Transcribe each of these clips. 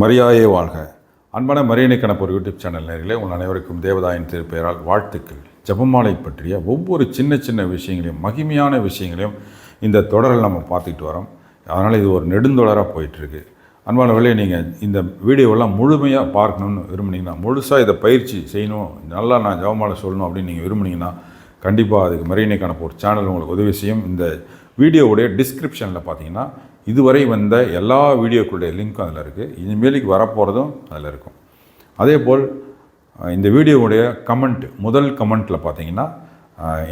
மரியாயே வாழ்க. அன்பான மரியணை ஒரு யூடியூப் சேனல் நேரிலே உங்கள் அனைவருக்கும் தேவதாயின் திருப்பெயரால் வாழ்த்துக்கள். ஜபமாலை பற்றிய ஒவ்வொரு சின்ன சின்ன விஷயங்களையும் மகிமையான விஷயங்களையும் இந்த தொடரில் நம்ம பார்த்துக்கிட்டு வரோம். அதனால் இது ஒரு நெடுந்தொடராக போயிட்டுருக்கு. அன்பானவர்களே நீங்கள் இந்த வீடியோவெல்லாம் முழுமையாக பார்க்கணும்னு விரும்புனீங்கன்னா முழுசாக இதை பயிற்சி செய்யணும் நல்லா நான் ஜபமாலை சொல்லணும் அப்படின்னு நீங்கள் விரும்புனீங்கன்னா கண்டிப்பாக அதுக்கு மரியணைக்கான ஒரு சேனல் உங்களுக்கு உதவி செய்யும். இந்த வீடியோவுடைய டிஸ்கிரிப்ஷனில் பார்த்தீங்கன்னா இதுவரை வந்த எல்லா வீடியோக்களுடைய லிங்க்கும் அதில் இருக்குது இனிமேலுக்கு வரப்போகிறதும் அதில் இருக்கும். அதே போல் இந்த வீடியோவுடைய கமெண்ட் முதல் கமெண்ட்டில் பார்த்தீங்கன்னா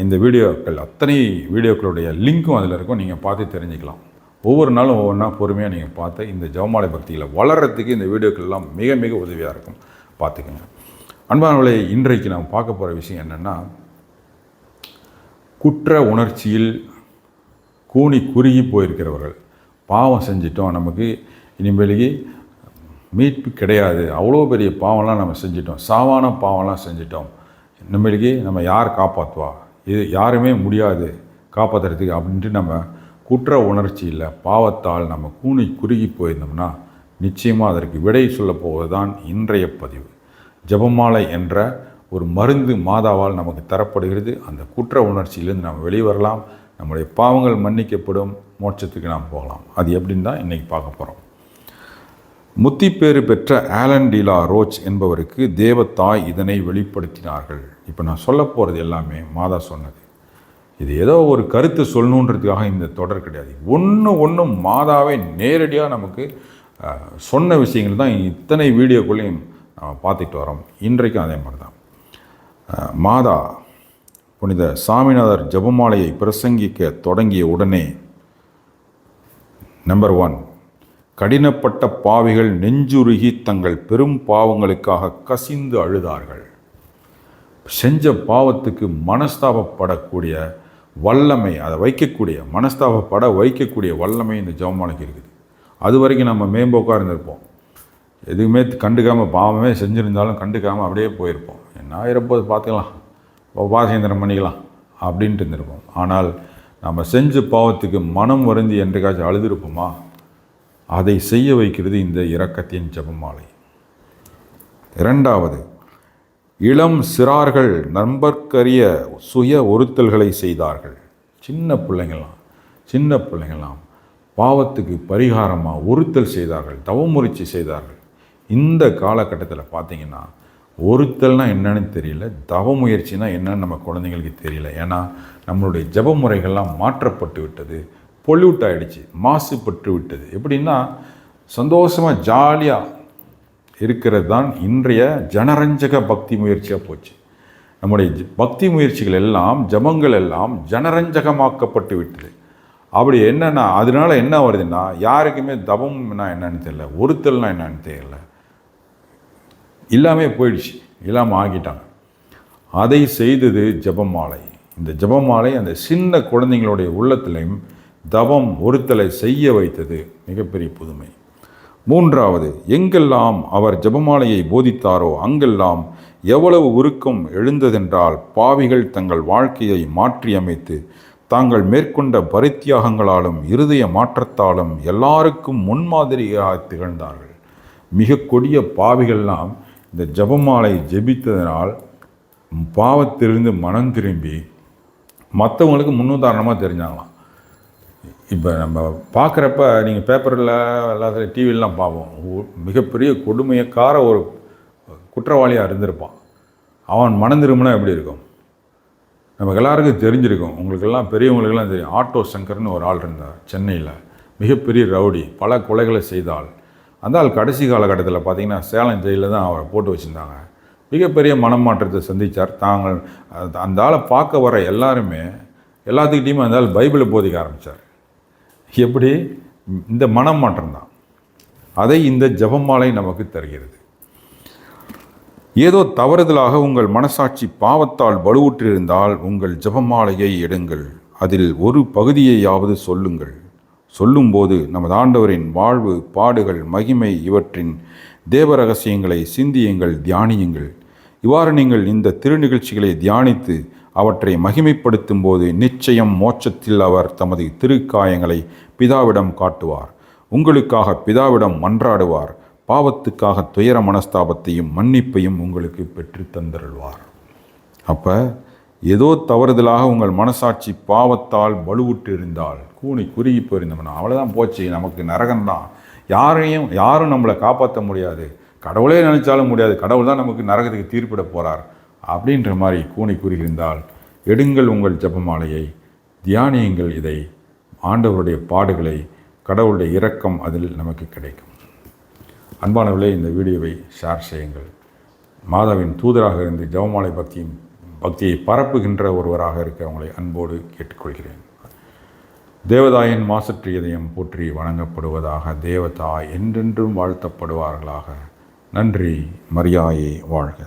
இந்த வீடியோக்கள் அத்தனை வீடியோக்களுடைய லிங்க்கும் அதில் இருக்கும். நீங்கள் பார்த்து தெரிஞ்சுக்கலாம். ஒவ்வொரு நாளும் ஒவ்வொன்றா பொறுமையாக நீங்கள் பார்த்து இந்த ஜெபமாலை பக்தியில் வளர்கிறதுக்கு இந்த வீடியோக்கள்லாம் மிக மிக உதவியாக இருக்கும். பார்த்துக்கோங்க. அன்பானவர்களே இன்றைக்கு நாம் பார்க்க போகிற விஷயம் என்னென்னா குற்ற உணர்ச்சியில் கூனி குறுகி போயிருக்கிறவர்கள். பாவம் செஞ்சிட்டோம். நமக்கு இனிமேலுக்கு மீட்பு கிடையாது. அவ்வளோ பெரிய பாவம்லாம் நம்ம செஞ்சிட்டோம். சாவான பாவம்லாம் செஞ்சிட்டோம். இனிமேலுக்கு நம்ம யார் காப்பாற்றுவா இது யாருமே முடியாது. காப்பாற்றுறதுக்கு அப்படின்ட்டு நம்ம குற்ற உணர்ச்சியில் பாவத்தால் நம்ம கூனி குறுகி போயிருந்தோம்னா நிச்சயமாக அதற்கு விடை சொல்ல போவது தான் இன்றைய பதிவு. ஜெபமாலை என்ற ஒரு மருந்து மாதாவால் நமக்கு தரப்படுகிறது. அந்த குற்ற உணர்ச்சியிலிருந்து நாம் வெளிவரலாம். நம்முடைய பாவங்கள் மன்னிக்கப்படும். மோட்சத்துக்கு நாம் போகலாம். அது எப்படின்னு தான் இன்றைக்கி பார்க்க போகிறோம் முத்திப்பேறு பெற்ற ஆலன் டீலா ரோச் என்பவருக்கு தேவத்தாய் இதனை வெளிப்படுத்தினார்கள். இப்போ நான் சொல்ல போகிறது எல்லாமே மாதா சொன்னது. இது ஏதோ ஒரு கருத்து சொல்லணுன்றதுக்காக இந்த தொடர் கிடையாது. ஒன்று ஒன்றும் மாதாவே நேரடியாக நமக்கு சொன்ன விஷயங்கள் தான் இத்தனை வீடியோக்குள்ளேயும் நம்ம பார்த்துட்டு வரோம். இன்றைக்கும் அதே மாதிரி தான் மாதா புனித சாமிநாதர் ஜெபமாலையை பிரசங்கிக்க தொடங்கிய உடனே நம்பர் ஒன் கடினப்பட்ட பாவிகள் நெஞ்சுருகி தங்கள் பெரும் பாவங்களுக்காக கசிந்து அழுதார்கள். செஞ்ச பாவத்துக்கு மனஸ்தாபப்படக்கூடிய வல்லமை அதை வைக்கக்கூடிய மனஸ்தாபப்பட வைக்கக்கூடிய வல்லமை இந்த ஜெபமாலைக்கு இருக்குது. அது வரைக்கும் நம்ம மேம்போக்காக இருந்திருப்போம். எதுவுமே கண்டுக்காமல் பாவமே செஞ்சுருந்தாலும் கண்டுக்காமல் அப்படியே போயிருப்போம். என்ன ஆயிரப்போது பார்த்துக்கலாம். உபாசேந்திரம் பண்ணிக்கலாம். அப்படின்ட்டு இருந்திருப்போம். ஆனால் நம்ம செஞ்ச பாவத்துக்கு மனம் வருந்தி என்றைக்காச்சும் அழுதுருப்போமா? அதை செய்ய வைக்கிறது இந்த இரக்கத்தின் ஜெபமாலை. இரண்டாவது இளம் சிறார்கள் நண்பர்க்கரிய சுய ஒருத்தல்களை செய்தார்கள். சின்ன பிள்ளைங்களாம் சின்ன பிள்ளைங்களாம் பாவத்துக்கு பரிகாரமாக ஒருத்தல் செய்தார்கள் தவமுயற்சி செய்தார்கள். இந்த காலகட்டத்தில் பார்த்தீங்கன்னா ஒருத்தல்னால் என்னன்னு தெரியல தவ முயற்சினா என்னன்னு நம்ம குழந்தைங்களுக்கு தெரியல. ஏன்னா நம்மளுடைய ஜப முறைகள்லாம் மாற்றப்பட்டு விட்டது பொல்யூட் ஆகிடுச்சு மாசுபட்டு விட்டது. எப்படின்னா சந்தோஷமாக ஜாலியாக இருக்கிறது தான் இன்றைய ஜனரஞ்சக பக்தி முயற்சியாக போச்சு. நம்முடைய ஜ- பக்தி முயற்சிகள் எல்லாம் ஜபங்கள் எல்லாம் ஜனரஞ்சகமாக்கப்பட்டு விட்டது. அப்படி என்னென்னா அதனால என்ன வருதுன்னா யாருக்குமே தபம்னா என்னன்னு தெரியல ஒருத்தல்னா என்னன்னு தெரியல. இல்லாமே போயிடுச்சு. இல்லாமல் ஆகிட்டாங்க அதை செய்தது ஜபமாலை. இந்த ஜெபமாலை அந்த சின்ன குழந்தைங்களுடைய உள்ளத்திலையும் தவம் ஒருத்தலை செய்ய வைத்தது மிகப்பெரிய புதுமை. மூன்றாவது எங்கெல்லாம் அவர் ஜெபமாலையை போதித்தாரோ அங்கெல்லாம் எவ்வளவு உருக்கம் எழுந்ததென்றால் பாவிகள் தங்கள் வாழ்க்கையை மாற்றியமைத்து தாங்கள் மேற்கொண்ட பரித்தியாகங்களாலும் இருதய மாற்றத்தாலும் எல்லாருக்கும் முன்மாதிரியாக திகழ்ந்தார்கள். மிக கொடிய பாவிகள்லாம் இந்த ஜெபமாலை ஜெபித்ததனால் பாவத்திலிருந்து மனம் திரும்பி மற்றவங்களுக்கு முன்னுதாரணமாக தெரிஞ்சாங்களாம். இப்போ நம்ம பார்க்குறப்ப நீங்கள் பேப்பரில் எல்லாத்துல டிவிலலாம் பார்ப்போம். மிகப்பெரிய கொடுமையக்கார ஒரு குற்றவாளியாக இருந்திருப்பான். அவன் மனம் திரும்பினா எப்படி இருக்கும்? நமக்கு எல்லாருக்கும் தெரிஞ்சிருக்கும். உங்களுக்கெல்லாம் பெரியவங்களுக்கெல்லாம் தெரியும். ஆட்டோ சங்கர்னு ஒரு ஆள் இருந்தார் சென்னையில். மிகப்பெரிய ரவுடி. பல கொலைகளை செய்தால் அந்த கடைசி காலகட்டத்தில் பார்த்திங்கன்னா சேலம் ஜெயிலில் தான் அவரை போட்டு வச்சுருந்தாங்க. மிகப்பெரிய மனமாற்றத்தை சந்தித்தார் தாங்கள் அந்த- ஆளை பார்க்க வர எல்லாருமே எல்லாத்துக்கிட்டையுமே அந்த ஆள் பைபிளை போதிக்க ஆரம்பித்தார் எப்படி? இந்த மனமாற்றம் தான். அதை இந்த ஜபமாலை நமக்கு தருகிறது. ஏதோ தவறுதலாக உங்கள் மனசாட்சி பாவத்தால் வலுவுற்றிருந்தால் உங்கள் ஜெபமாலையை எடுங்கள். அதில் ஒரு பகுதியையாவது சொல்லுங்கள். சொல்லும்போது நமது ஆண்டவரின் வாழ்வு பாடுகள் மகிமை இவற்றின் தேவ ரகசியங்களை சிந்தியுங்கள் தியானியுங்கள். இவ்வாறு நீங்கள் இந்த திருநிகழ்ச்சிகளை தியானித்து அவற்றை மகிமைப்படுத்தும் போது நிச்சயம் மோட்சத்தில் அவர் தமது திருக்காயங்களை பிதாவிடம் காட்டுவார். உங்களுக்காக பிதாவிடம் மன்றாடுவார். பாவத்துக்காக துயர மனஸ்தாபத்தையும் மன்னிப்பையும் உங்களுக்கு பெற்று தந்தருள்வார் அப்போ ஏதோ தவறுதலாக உங்கள் மனசாட்சி பாவத்தால் வலுவுட்டு இருந்தால் கூனி குறுகி போயிருந்தோம்னா அவ்வளோதான் போச்சு நமக்கு நரகம்தான். யாரையும் யாரும் நம்மளை காப்பாற்ற முடியாது. கடவுளே நினைச்சாலும் முடியாது. கடவுள் தான் நமக்கு நரகத்துக்கு தீர்ப்பிட போகிறார் அப்படின்ற மாதிரி கூனி குறுகியிருந்தால் எடுங்கள் உங்கள் ஜபமாலையை தியானியுங்கள் இதை. ஆண்டவருடைய பாடுகளை கடவுளுடைய இரக்கம் அதில் நமக்கு கிடைக்கும். அன்பானவர்களே இந்த வீடியோவை ஷேர் செய்யுங்கள். மாதாவின் தூதராக இருந்து ஜெபமாலை பக்தியும் பக்தியை பரப்புகின்ற ஒருவராக இருக்க உங்களை அன்போடு கேட்டுக்கொள்கிறேன். தேவதாயின் மாசற்று இதயம் போற்றி வணங்கப்படுவதாக தேவதா என்றென்றும் வாழ்த்தப்படுவார்களாக. நன்றி மரியாயை வாழ்க.